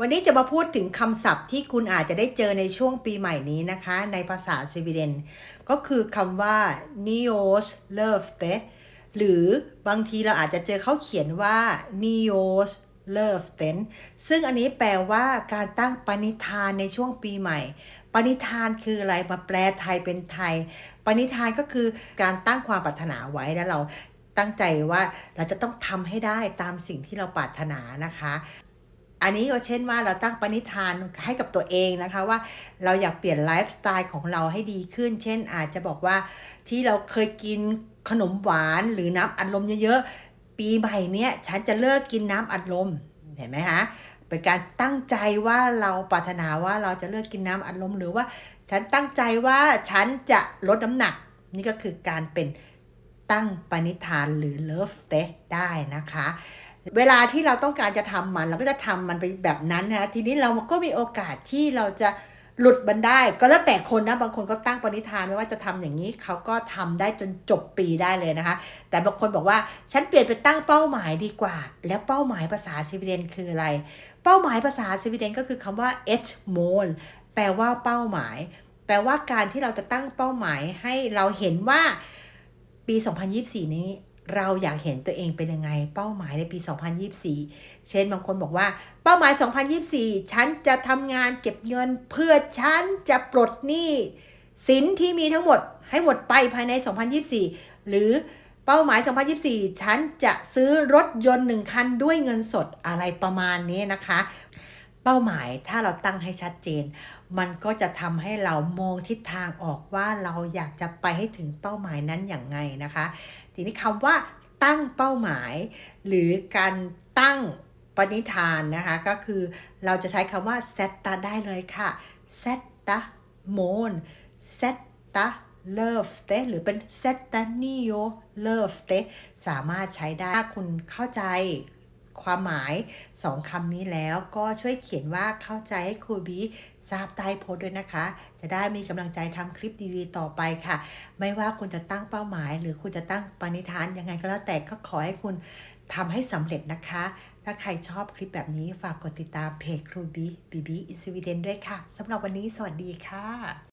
วันนี้จะมาพูดถึงคำศัพท์ที่คุณอาจจะได้เจอในช่วงปีใหม่นี้นะคะ ในภาษาสวีเดน ก็คือคำว่า nios l ö f t e หรือบางทีเราอาจจะเจอเขาเขียนว่า nios l ö f t e n ซึ่งอันนี้แปลว่าการตั้งปณิธานในช่วงปีใหม่ ปณิธานคืออะไรมาแปลไทยเป็นไทย ปณิธานก็คือการตั้งความปรารถนาไว้แล้วเราตั้งใจว่าเราจะต้องทำให้ได้ตามสิ่งที่เราปรารถนานะคะ อันนี้ก็เช่นว่าเราตั้งปณิธานให้กับตัวเองนะคะว่าเราอยากเปลี่ยนไลฟ์สไตล์ของเราให้ดีขึ้น เช่นอาจจะบอกว่าที่เราเคยกินขนมหวานหรือน้ำอัดลมเยอะๆ ปีใหม่เนี้ยฉันจะเลิกกินน้ำอัดลมเห็นไหมคะเป็นการตั้งใจว่าเราปรารถนาว่าเราจะเลิกกินน้ำอัดลมหรือว่าฉันตั้งใจว่าฉันจะลดน้ำหนัก นี่ก็คือการเป็นตั้งปณิธานหรือเลิฟเตได้นะคะ เวลาที่เราต้องการจะทำมันเราก็จะทำมันไปแบบนั้นนะทีนี้เราก็มีโอกาสที่เราจะหลุดมันได้ ก็แล้วแต่คนนะบางคนก็ตั้งปณิธานไว้ว่าจะทำอย่างนี้เขาก็ทำได้จนจบปีได้เลยนะคะ แต่บางคนบอกว่าฉันเปลี่ยนไปตั้งเป้าหมายดีกว่า แล้วเป้าหมายภาษาสวีเดนคืออะไร เป้าหมายภาษาสวีเดนก็คือคำว่า h m o l แปลว่าเป้าหมาย แปลว่าการที่เราจะตั้งเป้าหมายให้เราเห็นว่าปี 2024 นี้ เราอยากเห็นตัวเองเป็นยังไง เป้าหมายในปี 2024 เช่นบางคนบอกว่า เป้าหมาย 2024 ฉันจะทำงานเก็บเงิน เพื่อฉันจะปลดหนี้สินที่มีทั้งหมดให้หมดไปภายใน 2024 หรือเป้าหมาย 2024 ฉันจะซื้อรถยนต์หนึ่งคันด้วยเงินสดอะไรประมาณนี้นะคะ เป้าหมายถ้าเราตั้งให้ชัดเจน มันก็จะทำให้เรามองทิศทางออกว่าเราอยากจะไปให้ถึงเป้าหมายนั้นอย่างไงนะคะ ทีนี้คำว่าตั้งเป้าหมาย หรือการตั้งปณิธานนะคะก็คือเราจะใช้คำว่า set ได้เลยค่ะ set mål set love หรือเป็น set nio love สามารถใช้ได้ถ้าคุณเข้าใจ ความหมายสองคำนี้แล้วก็ช่วยเขียนว่าเข้าใจให้ครูบีทราบใต้โพสด้วยนะคะ จะได้มีกำลังใจทำคลิปดีๆต่อไปค่ะ ไม่ว่าคุณจะตั้งเป้าหมาย หรือคุณจะตั้งปณิธานยังไงก็แล้วแต่ก็ขอให้คุณทำให้สำเร็จนะคะ ถ้าใครชอบคลิปแบบนี้ฝากกดติดตามเพจครูบีบีบีอินสวีเดนด้วยค่ะสำหรับวันนี้สวัสดีค่ะ